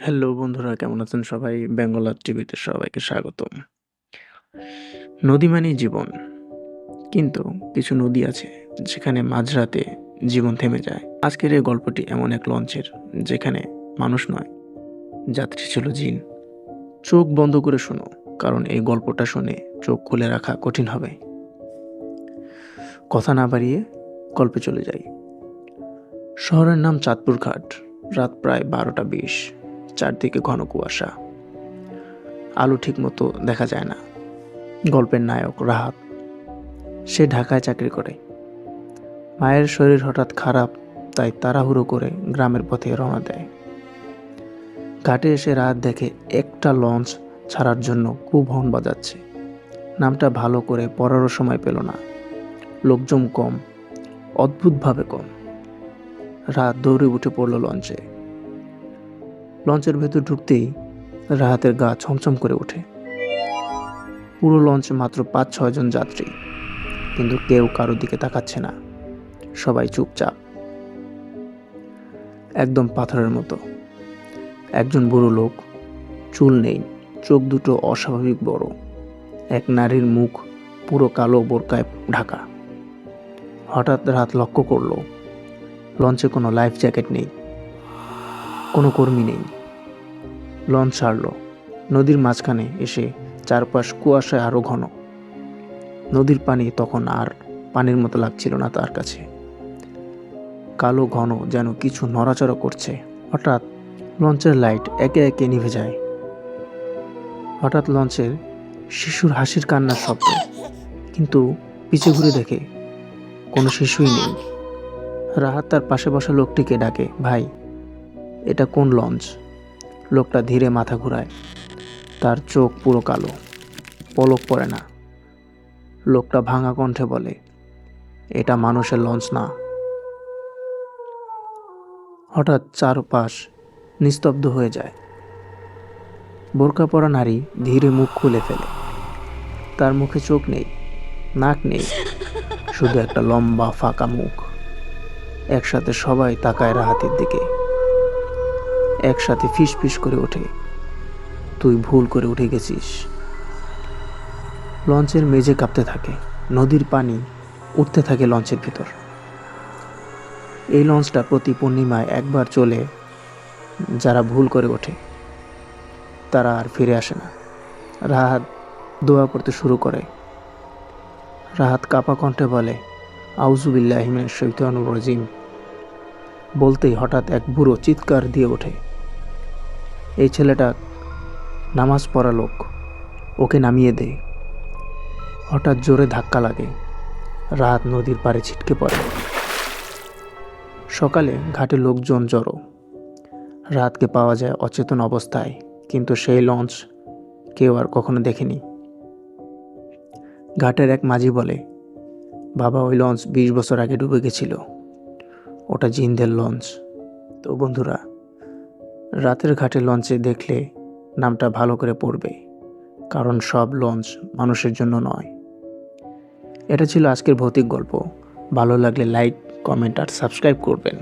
Hello বন্ধুরা, কেমন আছেন সবাই? বেঙ্গলার টিভিতে সবাইকে স্বাগতম। নদী মানেই জীবন। কিন্তু কিছু নদী আছে যেখানে মাঝরাতে জীবন থেমে যায়। আজকের এই গল্পটি এমন এক লঞ্চের, যেখানে মানুষ নয়, যাত্রী ছিল জিন। চোখ বন্ধ করে শোনো, কারণ এই গল্পটা শুনে চোখ খুলে রাখা কঠিন হবে। কথা না বাড়িয়ে গল্পে চলে যাই। শহরের নাম চাঁদপুর ঘাট, রাত প্রায় বারোটা বিশ। চারদিকে ঘন কুয়াশা। আলো ঠিক মতো দেখা যায় না। গল্পের নায়ক রাহাত, সে ঢাকায় চাকরি করে। মায়ের শরীর হঠাৎ খারাপ, তাই তাড়াহুড়ো করে গ্রামের পথে রওনা দেয়। ঘাটে এসে রাত দেখে একটা লঞ্চ ছাড়ার জন্য খুব হর্ন বাজাচ্ছে। নামটা ভালো করে পড়ারও সময় পেল না। লোকজন কম, অদ্ভুতভাবে কম। রাত দৌড়ে উঠে পড়ল লঞ্চে। লঞ্চের ভেতর ঢুকতেই রাহাতের গা ছমছম করে ওঠে। পুরো লঞ্চে মাত্র পাঁচ ছয়জন যাত্রী, কিন্তু কেউ কারও দিকে তাকাচ্ছে না। সবাই চুপচাপ। একদম পাথরের মতো। একজন বুড়ো লোক, চুল নেই, চোখ দুটো অস্বাভাবিক বড়। এক নারীর মুখ পুরো কালো বোরকায় ঢাকা। হঠাৎ রাত লক্ষ্য করল, লঞ্চে কোনো লাইফ জ্যাকেট নেই, কোনো কর্মী নেই। লঞ্চ ছাড়ল নদীর মাঝখানে এসে চারপাশ কুয়াশায় আরও ঘন। নদীর পানি তখন আর পানির মতো লাগছিল না তার কাছে। কালো ঘন যেন কিছু নড়াচড়া করছে। হঠাৎ লঞ্চের লাইট একে একে নিভে যায়। হঠাৎ লঞ্চের শিশুর হাসির কান্নার শব্দ। কিন্তু পিছে ঘুরে দেখে কোনো শিশুই নেই। রাহাত তার পাশে বসা লোকটিকে ডাকে, ভাই, এটা কোন লঞ্চ? লোকটা ধীরে মাথা ঘুরায়। তার চোখ পুরো কালো। পলক পড়ে না। লোকটা ভাঙা কণ্ঠে বলে, এটা মানুষের লঞ্চ না। হঠাৎ চারপাশ নিস্তব্ধ হয়ে যায়। বোরকা পরা নারী ধীরে মুখ খুলে ফেলে। তার মুখে চোখ নেই, নাক নেই, শুধু একটা লম্বা ফাঁকা মুখ। একসাথে সবাই তাকায় রাহাতের দিকে। একসাথে ফিস ফিস করে ওঠে। তুই ভুল করে উঠে গেছিস। লঞ্চের মেঝে কাঁপতে থাকে। নদীর পানি উঠতে থাকে লঞ্চের ভিতর। এই লঞ্চটা প্রতি পূর্ণিমায় একবার চলে যারা ভুল করে ওঠে, তারা আর ফিরে আসে না। রাহাত দোয়া করতে শুরু করে। রাহাত কাপা কণ্ঠে বলে আউজুবিল্লাহিমের শৈতানুর রাজিম। বলতেই হঠাৎ এক বুড়ো চিৎকার দিয়ে ওঠে। এই ছেলেটা নামাজ পড়া লোক। ওকে নামিয়ে দে। হঠাৎ জোরে ধাক্কা লাগে। রাত নদীর পাড়ে ছিটকে পড়ে। সকালে ঘাটে লোকজন জড়ো। রাতকে পাওয়া যায় অচেতন অবস্থায়, কিন্তু সেই লঞ্চ কেউ আর কখনো দেখেনি। ঘাটের এক মাঝি বলে, বাবা, ওই লঞ্চ বিশ বছর আগে ডুবে গেছিল। ওটা জিন্দের লঞ্চ। তো বন্ধুরা রাতের ঘাটে লঞ্চে দেখলে নামটা ভালো করে পড়বে, কারণ সব লঞ্চ মানুষের জন্য নয়। এটা ছিল আজকের ভৌতিক গল্প। ভালো লাগলে লাইক কমেন্ট আর সাবস্ক্রাইব করবেন।